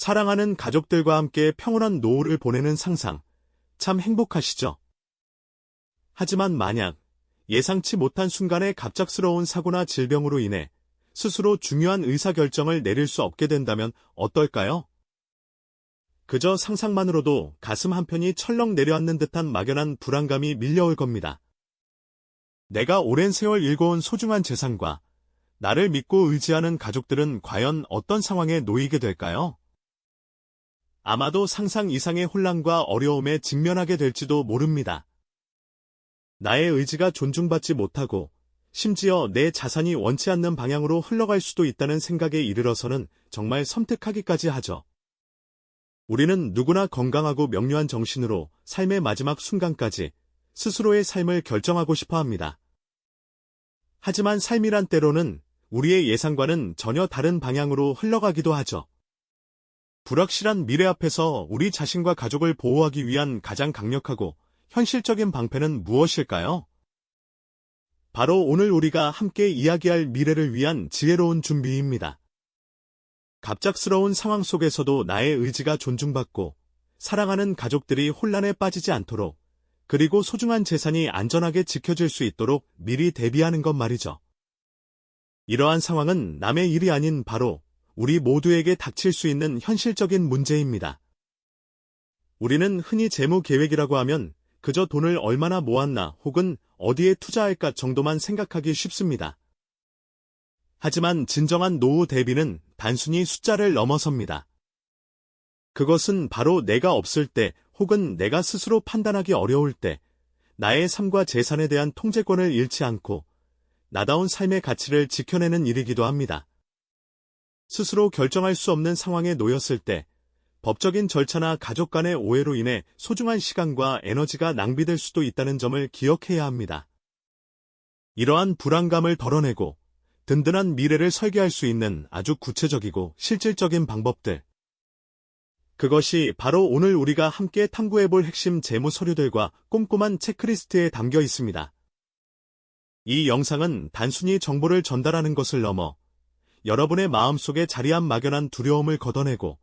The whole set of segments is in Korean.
사랑하는 가족들과 함께 평온한 노후를 보내는 상상. 참 행복하시죠? 하지만 만약 예상치 못한 순간에 갑작스러운 사고나 질병으로 인해 스스로 중요한 의사결정을 내릴 수 없게 된다면 어떨까요? 그저 상상만으로도 가슴 한편이 철렁 내려앉는 듯한 막연한 불안감이 밀려올 겁니다. 내가 오랜 세월 일궈온 소중한 재산과 나를 믿고 의지하는 가족들은 과연 어떤 상황에 놓이게 될까요? 아마도 상상 이상의 혼란과 어려움에 직면하게 될지도 모릅니다. 나의 의지가 존중받지 못하고 심지어 내 자산이 원치 않는 방향으로 흘러갈 수도 있다는 생각에 이르러서는 정말 섬뜩하기까지 하죠. 우리는 누구나 건강하고 명료한 정신으로 삶의 마지막 순간까지 스스로의 삶을 결정하고 싶어 합니다. 하지만 삶이란 때로는 우리의 예상과는 전혀 다른 방향으로 흘러가기도 하죠. 불확실한 미래 앞에서 우리 자신과 가족을 보호하기 위한 가장 강력하고 현실적인 방패는 무엇일까요? 바로 오늘 우리가 함께 이야기할 미래를 위한 지혜로운 준비입니다. 갑작스러운 상황 속에서도 나의 의지가 존중받고 사랑하는 가족들이 혼란에 빠지지 않도록 그리고 소중한 재산이 안전하게 지켜질 수 있도록 미리 대비하는 것 말이죠. 이러한 상황은 남의 일이 아닌 바로 우리 모두에게 닥칠 수 있는 현실적인 문제입니다. 우리는 흔히 재무 계획이라고 하면 그저 돈을 얼마나 모았나 혹은 어디에 투자할까 정도만 생각하기 쉽습니다. 하지만 진정한 노후 대비는 단순히 숫자를 넘어섭니다. 그것은 바로 내가 없을 때 혹은 내가 스스로 판단하기 어려울 때 나의 삶과 재산에 대한 통제권을 잃지 않고 나다운 삶의 가치를 지켜내는 일이기도 합니다. 스스로 결정할 수 없는 상황에 놓였을 때 법적인 절차나 가족 간의 오해로 인해 소중한 시간과 에너지가 낭비될 수도 있다는 점을 기억해야 합니다. 이러한 불안감을 덜어내고 든든한 미래를 설계할 수 있는 아주 구체적이고 실질적인 방법들. 그것이 바로 오늘 우리가 함께 탐구해볼 핵심 재무 서류들과 꼼꼼한 체크리스트에 담겨 있습니다. 이 영상은 단순히 정보를 전달하는 것을 넘어 여러분의 마음속에 자리한 막연한 두려움을 걷어내고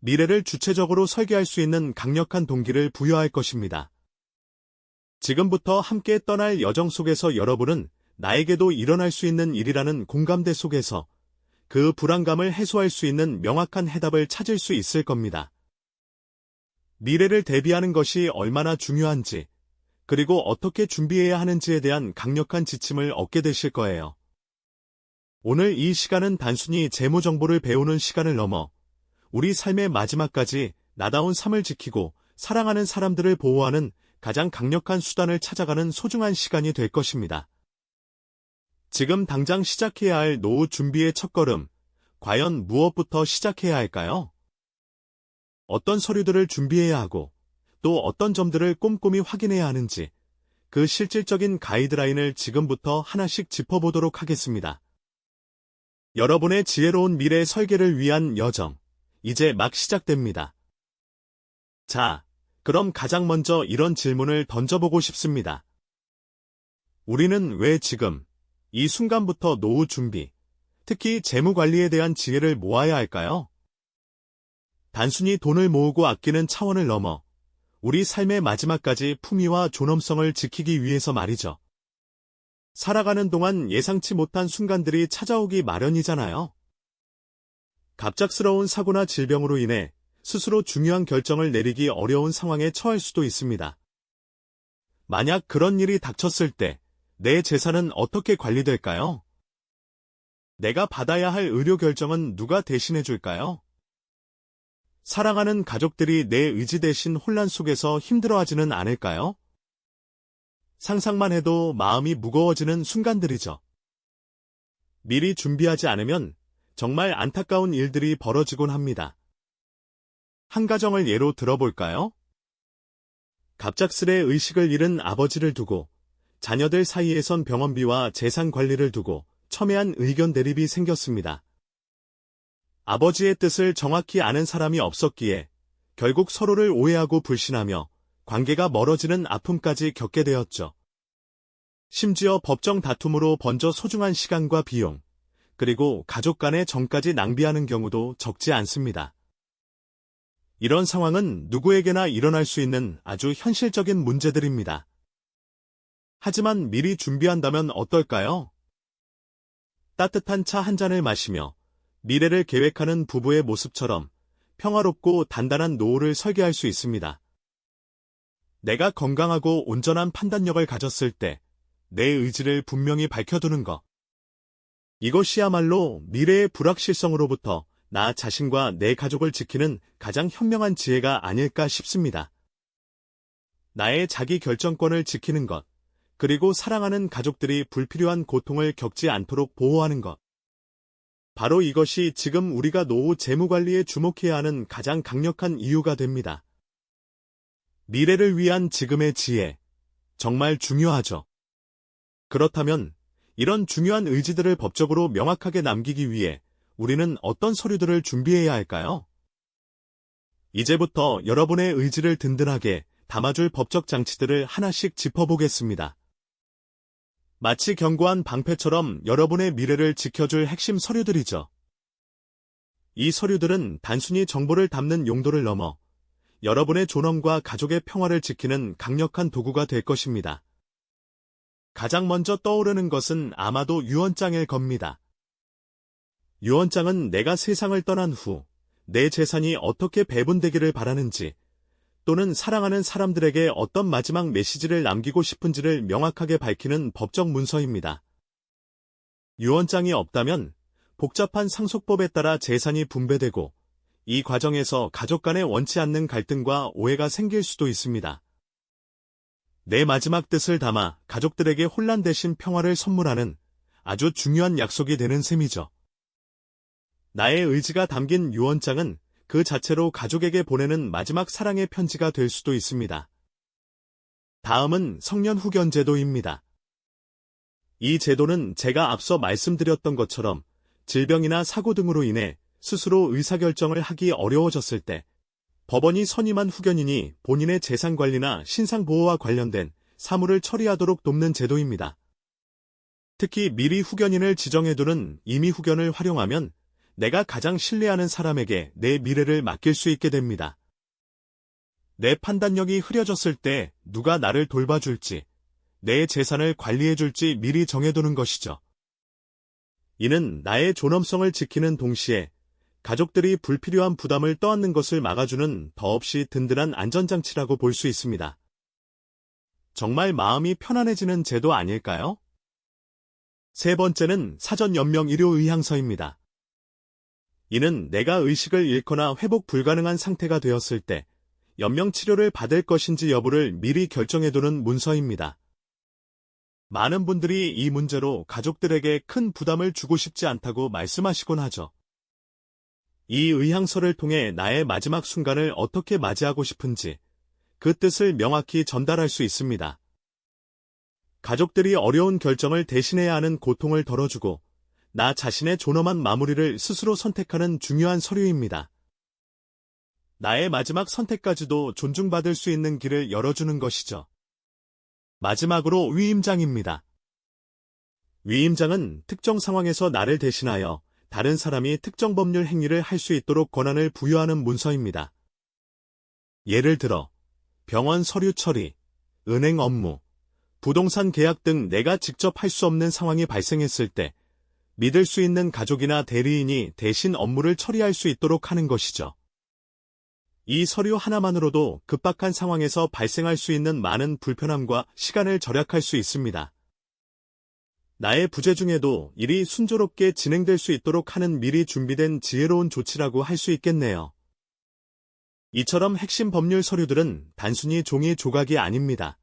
미래를 주체적으로 설계할 수 있는 강력한 동기를 부여할 것입니다. 지금부터 함께 떠날 여정 속에서 여러분은 나에게도 일어날 수 있는 일이라는 공감대 속에서 그 불안감을 해소할 수 있는 명확한 해답을 찾을 수 있을 겁니다. 미래를 대비하는 것이 얼마나 중요한지, 그리고 어떻게 준비해야 하는지에 대한 강력한 지침을 얻게 되실 거예요. 오늘 이 시간은 단순히 재무 정보를 배우는 시간을 넘어 우리 삶의 마지막까지 나다운 삶을 지키고 사랑하는 사람들을 보호하는 가장 강력한 수단을 찾아가는 소중한 시간이 될 것입니다. 지금 당장 시작해야 할 노후 준비의 첫걸음, 과연 무엇부터 시작해야 할까요? 어떤 서류들을 준비해야 하고 또 어떤 점들을 꼼꼼히 확인해야 하는지 그 실질적인 가이드라인을 지금부터 하나씩 짚어보도록 하겠습니다. 여러분의 지혜로운 미래 설계를 위한 여정. 이제 막 시작됩니다. 자, 그럼 가장 먼저 이런 질문을 던져보고 싶습니다. 우리는 왜 지금, 이 순간부터 노후 준비, 특히 재무 관리에 대한 지혜를 모아야 할까요? 단순히 돈을 모으고 아끼는 차원을 넘어 우리 삶의 마지막까지 품위와 존엄성을 지키기 위해서 말이죠. 살아가는 동안 예상치 못한 순간들이 찾아오기 마련이잖아요. 갑작스러운 사고나 질병으로 인해 스스로 중요한 결정을 내리기 어려운 상황에 처할 수도 있습니다. 만약 그런 일이 닥쳤을 때 내 재산은 어떻게 관리될까요? 내가 받아야 할 의료 결정은 누가 대신해 줄까요? 사랑하는 가족들이 내 의지 대신 혼란 속에서 힘들어하지는 않을까요? 상상만 해도 마음이 무거워지는 순간들이죠. 미리 준비하지 않으면 정말 안타까운 일들이 벌어지곤 합니다. 한 가정을 예로 들어볼까요? 갑작스레 의식을 잃은 아버지를 두고 자녀들 사이에선 병원비와 재산 관리를 두고 첨예한 의견 대립이 생겼습니다. 아버지의 뜻을 정확히 아는 사람이 없었기에 결국 서로를 오해하고 불신하며 관계가 멀어지는 아픔까지 겪게 되었죠. 심지어 법정 다툼으로 번져 소중한 시간과 비용, 그리고 가족 간의 정까지 낭비하는 경우도 적지 않습니다. 이런 상황은 누구에게나 일어날 수 있는 아주 현실적인 문제들입니다. 하지만 미리 준비한다면 어떨까요? 따뜻한 차 한 잔을 마시며 미래를 계획하는 부부의 모습처럼 평화롭고 단단한 노후를 설계할 수 있습니다. 내가 건강하고 온전한 판단력을 가졌을 때 내 의지를 분명히 밝혀두는 것. 이것이야말로 미래의 불확실성으로부터 나 자신과 내 가족을 지키는 가장 현명한 지혜가 아닐까 싶습니다. 나의 자기 결정권을 지키는 것, 그리고 사랑하는 가족들이 불필요한 고통을 겪지 않도록 보호하는 것. 바로 이것이 지금 우리가 노후 재무관리에 주목해야 하는 가장 강력한 이유가 됩니다. 미래를 위한 지금의 지혜. 정말 중요하죠. 그렇다면 이런 중요한 의지들을 법적으로 명확하게 남기기 위해 우리는 어떤 서류들을 준비해야 할까요? 이제부터 여러분의 의지를 든든하게 담아줄 법적 장치들을 하나씩 짚어보겠습니다. 마치 견고한 방패처럼 여러분의 미래를 지켜줄 핵심 서류들이죠. 이 서류들은 단순히 정보를 담는 용도를 넘어 여러분의 존엄과 가족의 평화를 지키는 강력한 도구가 될 것입니다. 가장 먼저 떠오르는 것은 아마도 유언장일 겁니다. 유언장은 내가 세상을 떠난 후 내 재산이 어떻게 배분되기를 바라는지 또는 사랑하는 사람들에게 어떤 마지막 메시지를 남기고 싶은지를 명확하게 밝히는 법적 문서입니다. 유언장이 없다면 복잡한 상속법에 따라 재산이 분배되고 이 과정에서 가족 간의 원치 않는 갈등과 오해가 생길 수도 있습니다. 내 마지막 뜻을 담아 가족들에게 혼란 대신 평화를 선물하는 아주 중요한 약속이 되는 셈이죠. 나의 의지가 담긴 유언장은 그 자체로 가족에게 보내는 마지막 사랑의 편지가 될 수도 있습니다. 다음은 성년 후견 제도입니다. 이 제도는 제가 앞서 말씀드렸던 것처럼 질병이나 사고 등으로 인해 스스로 의사결정을 하기 어려워졌을 때 법원이 선임한 후견인이 본인의 재산 관리나 신상 보호와 관련된 사무를 처리하도록 돕는 제도입니다. 특히 미리 후견인을 지정해두는 임의 후견을 활용하면 내가 가장 신뢰하는 사람에게 내 미래를 맡길 수 있게 됩니다. 내 판단력이 흐려졌을 때 누가 나를 돌봐줄지, 내 재산을 관리해줄지 미리 정해두는 것이죠. 이는 나의 존엄성을 지키는 동시에 가족들이 불필요한 부담을 떠안는 것을 막아주는 더없이 든든한 안전장치라고 볼 수 있습니다. 정말 마음이 편안해지는 제도 아닐까요? 세 번째는 사전 연명 의료 의향서입니다. 이는 내가 의식을 잃거나 회복 불가능한 상태가 되었을 때 연명 치료를 받을 것인지 여부를 미리 결정해두는 문서입니다. 많은 분들이 이 문제로 가족들에게 큰 부담을 주고 싶지 않다고 말씀하시곤 하죠. 이 의향서를 통해 나의 마지막 순간을 어떻게 맞이하고 싶은지 그 뜻을 명확히 전달할 수 있습니다. 가족들이 어려운 결정을 대신해야 하는 고통을 덜어주고 나 자신의 존엄한 마무리를 스스로 선택하는 중요한 서류입니다. 나의 마지막 선택까지도 존중받을 수 있는 길을 열어주는 것이죠. 마지막으로 위임장입니다. 위임장은 특정 상황에서 나를 대신하여 다른 사람이 특정 법률 행위를 할 수 있도록 권한을 부여하는 문서입니다. 예를 들어 병원 서류 처리, 은행 업무, 부동산 계약 등 내가 직접 할 수 없는 상황이 발생했을 때 믿을 수 있는 가족이나 대리인이 대신 업무를 처리할 수 있도록 하는 것이죠. 이 서류 하나만으로도 급박한 상황에서 발생할 수 있는 많은 불편함과 시간을 절약할 수 있습니다. 나의 부재 중에도 일이 순조롭게 진행될 수 있도록 하는 미리 준비된 지혜로운 조치라고 할 수 있겠네요. 이처럼 핵심 법률 서류들은 단순히 종이 조각이 아닙니다.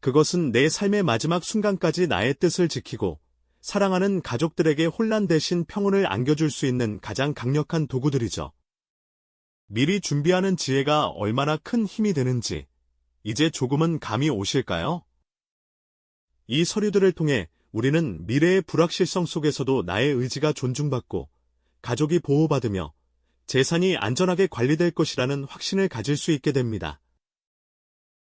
그것은 내 삶의 마지막 순간까지 나의 뜻을 지키고 사랑하는 가족들에게 혼란 대신 평온을 안겨줄 수 있는 가장 강력한 도구들이죠. 미리 준비하는 지혜가 얼마나 큰 힘이 되는지 이제 조금은 감이 오실까요? 이 서류들을 통해 우리는 미래의 불확실성 속에서도 나의 의지가 존중받고 가족이 보호받으며 재산이 안전하게 관리될 것이라는 확신을 가질 수 있게 됩니다.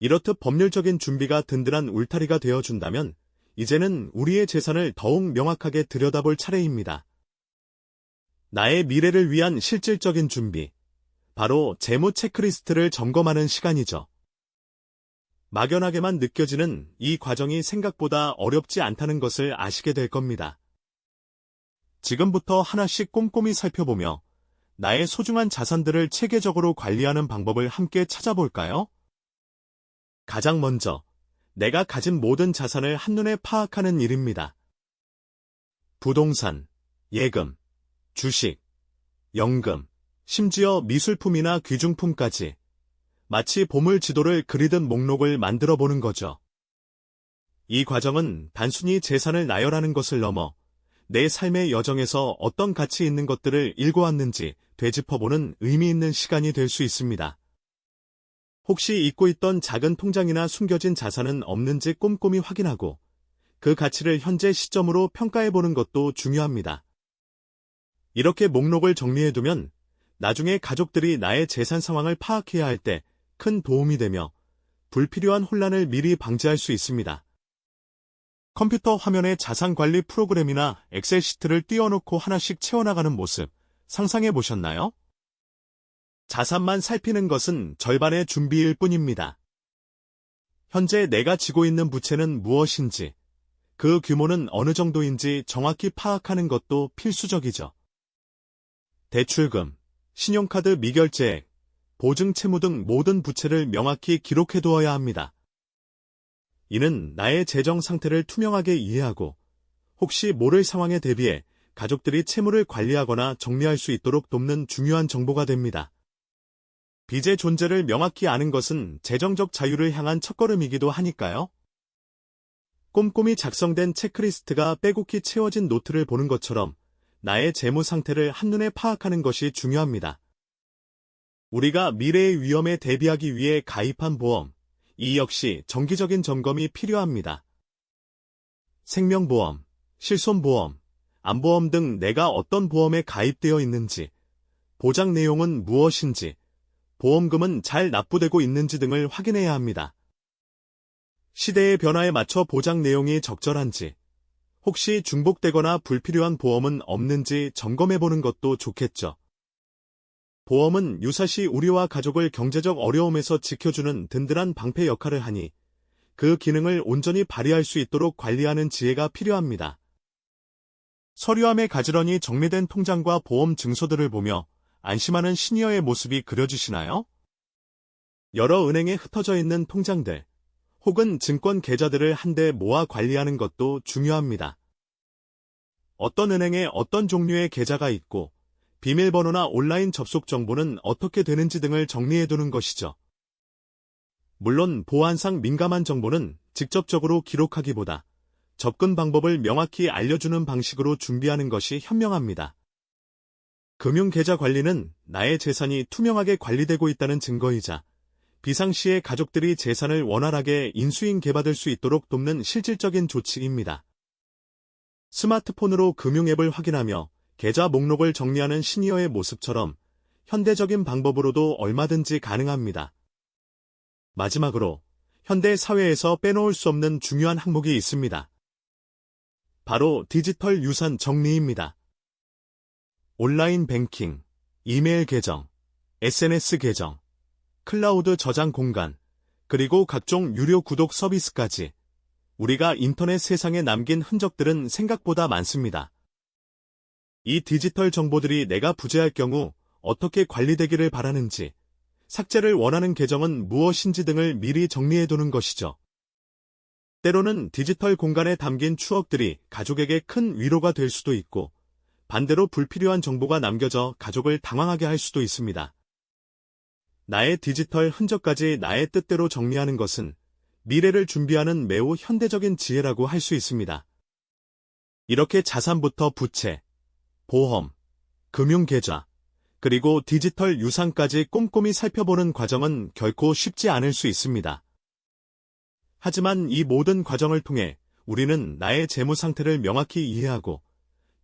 이렇듯 법률적인 준비가 든든한 울타리가 되어준다면 이제는 우리의 재산을 더욱 명확하게 들여다볼 차례입니다. 나의 미래를 위한 실질적인 준비. 바로 재무 체크리스트를 점검하는 시간이죠. 막연하게만 느껴지는 이 과정이 생각보다 어렵지 않다는 것을 아시게 될 겁니다. 지금부터 하나씩 꼼꼼히 살펴보며 나의 소중한 자산들을 체계적으로 관리하는 방법을 함께 찾아볼까요? 가장 먼저 내가 가진 모든 자산을 한눈에 파악하는 일입니다. 부동산, 예금, 주식, 연금, 심지어 미술품이나 귀중품까지 마치 보물 지도를 그리듯 목록을 만들어 보는 거죠. 이 과정은 단순히 재산을 나열하는 것을 넘어 내 삶의 여정에서 어떤 가치 있는 것들을 읽어왔는지 되짚어보는 의미 있는 시간이 될 수 있습니다. 혹시 잊고 있던 작은 통장이나 숨겨진 자산은 없는지 꼼꼼히 확인하고 그 가치를 현재 시점으로 평가해보는 것도 중요합니다. 이렇게 목록을 정리해두면 나중에 가족들이 나의 재산 상황을 파악해야 할 때 큰 도움이 되며 불필요한 혼란을 미리 방지할 수 있습니다. 컴퓨터 화면에 자산 관리 프로그램이나 엑셀 시트를 띄워놓고 하나씩 채워나가는 모습 상상해 보셨나요? 자산만 살피는 것은 절반의 준비일 뿐입니다. 현재 내가 지고 있는 부채는 무엇인지, 그 규모는 어느 정도인지 정확히 파악하는 것도 필수적이죠. 대출금, 신용카드 미결제액, 보증 채무 등 모든 부채를 명확히 기록해 두어야 합니다. 이는 나의 재정 상태를 투명하게 이해하고 혹시 모를 상황에 대비해 가족들이 채무를 관리하거나 정리할 수 있도록 돕는 중요한 정보가 됩니다. 빚의 존재를 명확히 아는 것은 재정적 자유를 향한 첫걸음이기도 하니까요. 꼼꼼히 작성된 체크리스트가 빼곡히 채워진 노트를 보는 것처럼 나의 재무 상태를 한눈에 파악하는 것이 중요합니다. 우리가 미래의 위험에 대비하기 위해 가입한 보험, 이 역시 정기적인 점검이 필요합니다. 생명보험, 실손보험, 안보험 등 내가 어떤 보험에 가입되어 있는지, 보장 내용은 무엇인지, 보험금은 잘 납부되고 있는지 등을 확인해야 합니다. 시대의 변화에 맞춰 보장 내용이 적절한지, 혹시 중복되거나 불필요한 보험은 없는지 점검해보는 것도 좋겠죠. 보험은 유사시 우리와 가족을 경제적 어려움에서 지켜주는 든든한 방패 역할을 하니 그 기능을 온전히 발휘할 수 있도록 관리하는 지혜가 필요합니다. 서류함에 가지런히 정리된 통장과 보험 증서들을 보며 안심하는 시니어의 모습이 그려지시나요? 여러 은행에 흩어져 있는 통장들, 혹은 증권 계좌들을 한데 모아 관리하는 것도 중요합니다. 어떤 은행에 어떤 종류의 계좌가 있고, 비밀번호나 온라인 접속 정보는 어떻게 되는지 등을 정리해두는 것이죠. 물론 보안상 민감한 정보는 직접적으로 기록하기보다 접근 방법을 명확히 알려주는 방식으로 준비하는 것이 현명합니다. 금융계좌 관리는 나의 재산이 투명하게 관리되고 있다는 증거이자 비상시에 가족들이 재산을 원활하게 인수인 개받을 수 있도록 돕는 실질적인 조치입니다. 스마트폰으로 금융앱을 확인하며 계좌 목록을 정리하는 시니어의 모습처럼 현대적인 방법으로도 얼마든지 가능합니다. 마지막으로 현대 사회에서 빼놓을 수 없는 중요한 항목이 있습니다. 바로 디지털 유산 정리입니다. 온라인 뱅킹, 이메일 계정, SNS 계정, 클라우드 저장 공간, 그리고 각종 유료 구독 서비스까지 우리가 인터넷 세상에 남긴 흔적들은 생각보다 많습니다. 이 디지털 정보들이 내가 부재할 경우 어떻게 관리되기를 바라는지, 삭제를 원하는 계정은 무엇인지 등을 미리 정리해두는 것이죠. 때로는 디지털 공간에 담긴 추억들이 가족에게 큰 위로가 될 수도 있고, 반대로 불필요한 정보가 남겨져 가족을 당황하게 할 수도 있습니다. 나의 디지털 흔적까지 나의 뜻대로 정리하는 것은 미래를 준비하는 매우 현대적인 지혜라고 할 수 있습니다. 이렇게 자산부터 부채, 보험, 금융계좌, 그리고 디지털 유산까지 꼼꼼히 살펴보는 과정은 결코 쉽지 않을 수 있습니다. 하지만 이 모든 과정을 통해 우리는 나의 재무 상태를 명확히 이해하고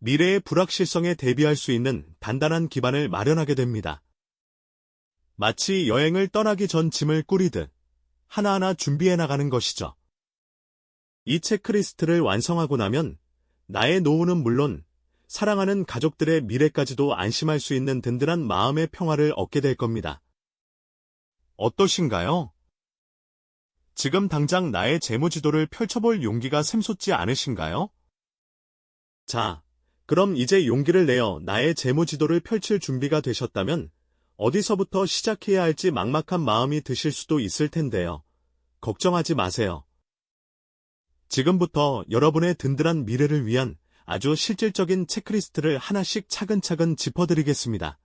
미래의 불확실성에 대비할 수 있는 단단한 기반을 마련하게 됩니다. 마치 여행을 떠나기 전 짐을 꾸리듯 하나하나 준비해 나가는 것이죠. 이 체크리스트를 완성하고 나면 나의 노후는 물론 사랑하는 가족들의 미래까지도 안심할 수 있는 든든한 마음의 평화를 얻게 될 겁니다. 어떠신가요? 지금 당장 나의 재무지도를 펼쳐볼 용기가 샘솟지 않으신가요? 자, 그럼 이제 용기를 내어 나의 재무지도를 펼칠 준비가 되셨다면 어디서부터 시작해야 할지 막막한 마음이 드실 수도 있을 텐데요. 걱정하지 마세요. 지금부터 여러분의 든든한 미래를 위한 아주 실질적인 체크리스트를 하나씩 차근차근 짚어드리겠습니다.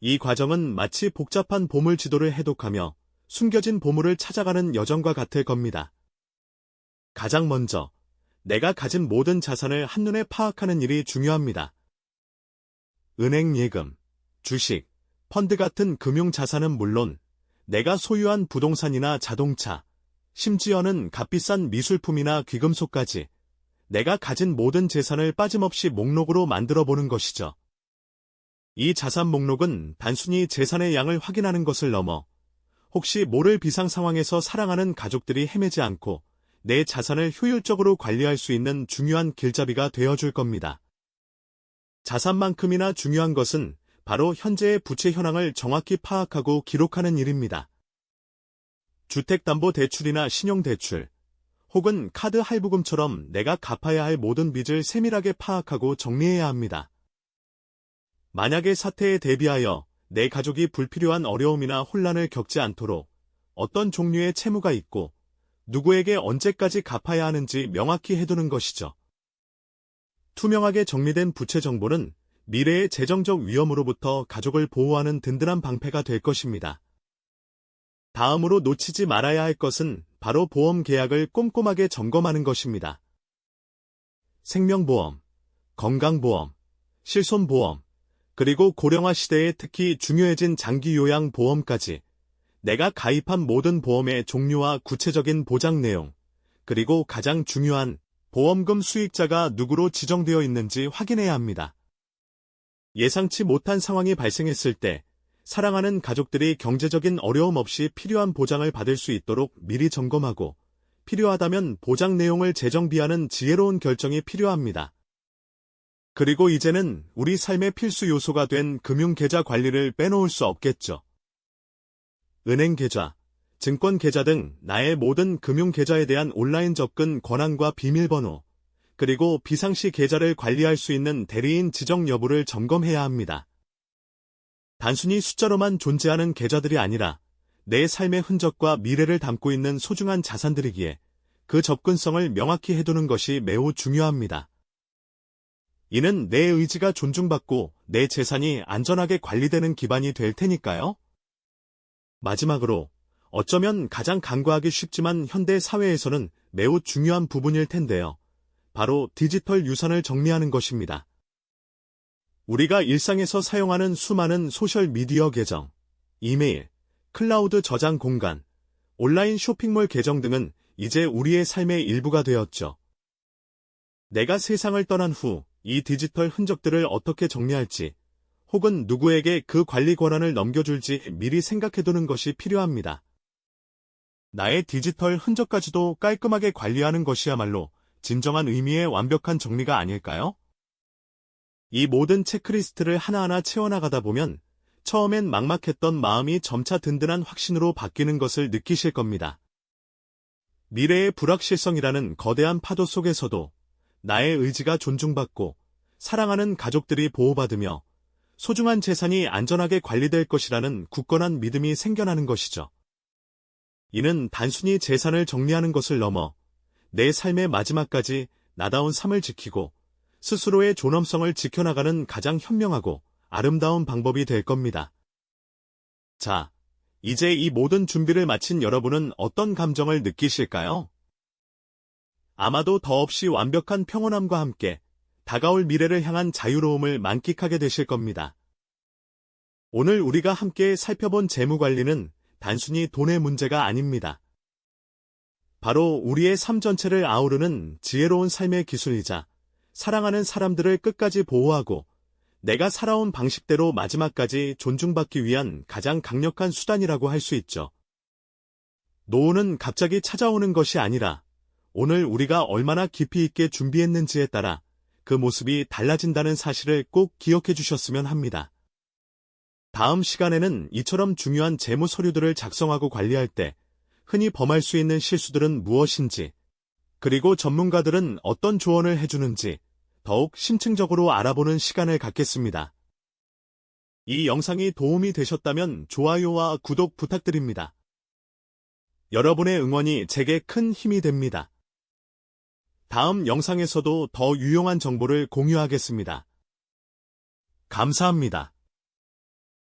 이 과정은 마치 복잡한 보물 지도를 해독하며 숨겨진 보물을 찾아가는 여정과 같을 겁니다. 가장 먼저 내가 가진 모든 자산을 한눈에 파악하는 일이 중요합니다. 은행 예금, 주식, 펀드 같은 금융 자산은 물론 내가 소유한 부동산이나 자동차, 심지어는 값비싼 미술품이나 귀금속까지 내가 가진 모든 재산을 빠짐없이 목록으로 만들어 보는 것이죠. 이 자산 목록은 단순히 재산의 양을 확인하는 것을 넘어 혹시 모를 비상 상황에서 사랑하는 가족들이 헤매지 않고 내 자산을 효율적으로 관리할 수 있는 중요한 길잡이가 되어줄 겁니다. 자산만큼이나 중요한 것은 바로 현재의 부채 현황을 정확히 파악하고 기록하는 일입니다. 주택담보대출이나 신용대출, 혹은 카드 할부금처럼 내가 갚아야 할 모든 빚을 세밀하게 파악하고 정리해야 합니다. 만약의 사태에 대비하여 내 가족이 불필요한 어려움이나 혼란을 겪지 않도록 어떤 종류의 채무가 있고 누구에게 언제까지 갚아야 하는지 명확히 해두는 것이죠. 투명하게 정리된 부채 정보는 미래의 재정적 위험으로부터 가족을 보호하는 든든한 방패가 될 것입니다. 다음으로 놓치지 말아야 할 것은 바로 보험 계약을 꼼꼼하게 점검하는 것입니다. 생명보험, 건강보험, 실손보험, 그리고 고령화 시대에 특히 중요해진 장기요양보험까지 내가 가입한 모든 보험의 종류와 구체적인 보장 내용, 그리고 가장 중요한 보험금 수익자가 누구로 지정되어 있는지 확인해야 합니다. 예상치 못한 상황이 발생했을 때 사랑하는 가족들이 경제적인 어려움 없이 필요한 보장을 받을 수 있도록 미리 점검하고 필요하다면 보장 내용을 재정비하는 지혜로운 결정이 필요합니다. 그리고 이제는 우리 삶의 필수 요소가 된 금융계좌 관리를 빼놓을 수 없겠죠. 은행 계좌, 증권 계좌 등 나의 모든 금융 계좌에 대한 온라인 접근 권한과 비밀번호, 그리고 비상시 계좌를 관리할 수 있는 대리인 지정 여부를 점검해야 합니다. 단순히 숫자로만 존재하는 계좌들이 아니라 내 삶의 흔적과 미래를 담고 있는 소중한 자산들이기에 그 접근성을 명확히 해두는 것이 매우 중요합니다. 이는 내 의지가 존중받고 내 재산이 안전하게 관리되는 기반이 될 테니까요. 마지막으로 어쩌면 가장 간과하기 쉽지만 현대 사회에서는 매우 중요한 부분일 텐데요. 바로 디지털 유산을 정리하는 것입니다. 우리가 일상에서 사용하는 수많은 소셜미디어 계정, 이메일, 클라우드 저장 공간, 온라인 쇼핑몰 계정 등은 이제 우리의 삶의 일부가 되었죠. 내가 세상을 떠난 후 이 디지털 흔적들을 어떻게 정리할지, 혹은 누구에게 그 관리 권한을 넘겨줄지 미리 생각해두는 것이 필요합니다. 나의 디지털 흔적까지도 깔끔하게 관리하는 것이야말로 진정한 의미의 완벽한 정리가 아닐까요? 이 모든 체크리스트를 하나하나 채워나가다 보면 처음엔 막막했던 마음이 점차 든든한 확신으로 바뀌는 것을 느끼실 겁니다. 미래의 불확실성이라는 거대한 파도 속에서도 나의 의지가 존중받고 사랑하는 가족들이 보호받으며 소중한 재산이 안전하게 관리될 것이라는 굳건한 믿음이 생겨나는 것이죠. 이는 단순히 재산을 정리하는 것을 넘어 내 삶의 마지막까지 나다운 삶을 지키고 스스로의 존엄성을 지켜나가는 가장 현명하고 아름다운 방법이 될 겁니다. 자, 이제 이 모든 준비를 마친 여러분은 어떤 감정을 느끼실까요? 아마도 더없이 완벽한 평온함과 함께 다가올 미래를 향한 자유로움을 만끽하게 되실 겁니다. 오늘 우리가 함께 살펴본 재무관리는 단순히 돈의 문제가 아닙니다. 바로 우리의 삶 전체를 아우르는 지혜로운 삶의 기술이자 사랑하는 사람들을 끝까지 보호하고 내가 살아온 방식대로 마지막까지 존중받기 위한 가장 강력한 수단이라고 할 수 있죠. 노후는 갑자기 찾아오는 것이 아니라 오늘 우리가 얼마나 깊이 있게 준비했는지에 따라 그 모습이 달라진다는 사실을 꼭 기억해 주셨으면 합니다. 다음 시간에는 이처럼 중요한 재무 서류들을 작성하고 관리할 때 흔히 범할 수 있는 실수들은 무엇인지, 그리고 전문가들은 어떤 조언을 해주는지 더욱 심층적으로 알아보는 시간을 갖겠습니다. 이 영상이 도움이 되셨다면 좋아요와 구독 부탁드립니다. 여러분의 응원이 제게 큰 힘이 됩니다. 다음 영상에서도 더 유용한 정보를 공유하겠습니다. 감사합니다.